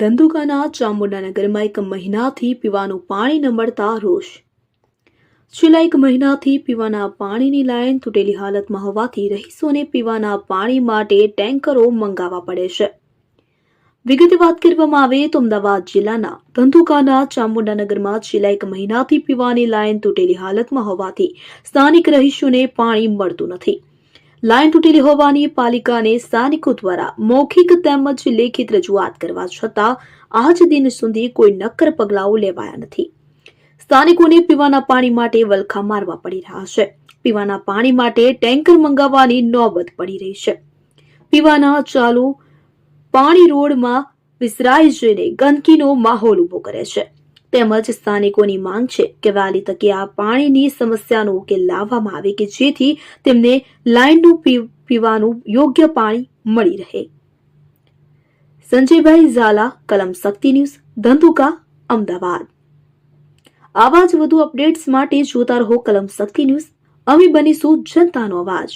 ધંધુકાના ચામુંડાનગરમાં એક મહિનાથી પીવાનું પાણી ન મળતા રોષ. છેલ્લા એક મહિનાથી પીવાના પાણીની લાઈન તૂટેલી હાલતમાં હોવાથી રહીશોને પીવાના પાણી માટે ટેન્કરો મંગાવવા પડે છે. વિગતે વાત કરવામાં આવે તો અમદાવાદ જિલ્લાના ધંધુકાના ચામુંડાનગરમાં છેલ્લા એક મહિનાથી પીવાની લાઈન તૂટેલી હાલતમાં હોવાથી સ્થાનિક રહીશોને પાણી મળતું નથી. લાઈન તૂટેલી હોવાની પાલિકાને સ્થાનિકો દ્વારા મૌખિક તેમજ લેખિત રજૂઆત કરવા છતાં આજ દિન સુધી કોઈ નક્કર પગલાઓ લેવાયા નથી. સ્થાનિકોને પીવાના પાણી માટે વલખા મારવા પડી રહ્યા છે. પીવાના પાણી માટે ટેન્કર મંગાવવાની નોબત પડી રહી છે. પીવાના ચાલુ પાણી રોડમાં વિસરાઈ જઈને ગંદકીનો માહોલ ઊભો કરે છે. તેમજ સ્થાનિકોની માંગ છે કે વહેલી તકે આ પાણીની સમસ્યાનો ઉકેલ લાવવામાં આવે કે જેથી તેમને લાઇનનું પીવાનું યોગ્ય પાણી મળી રહે. સંજયભાઈ ઝાલા, કલમ શક્તિ ન્યૂઝ, ધંધુકા, અમદાવાદ. આવા જ વધુ અપડેટ્સ માટે જોતા રહો કલમ શક્તિ ન્યૂઝ. અમે બનીશું જનતાનો અવાજ.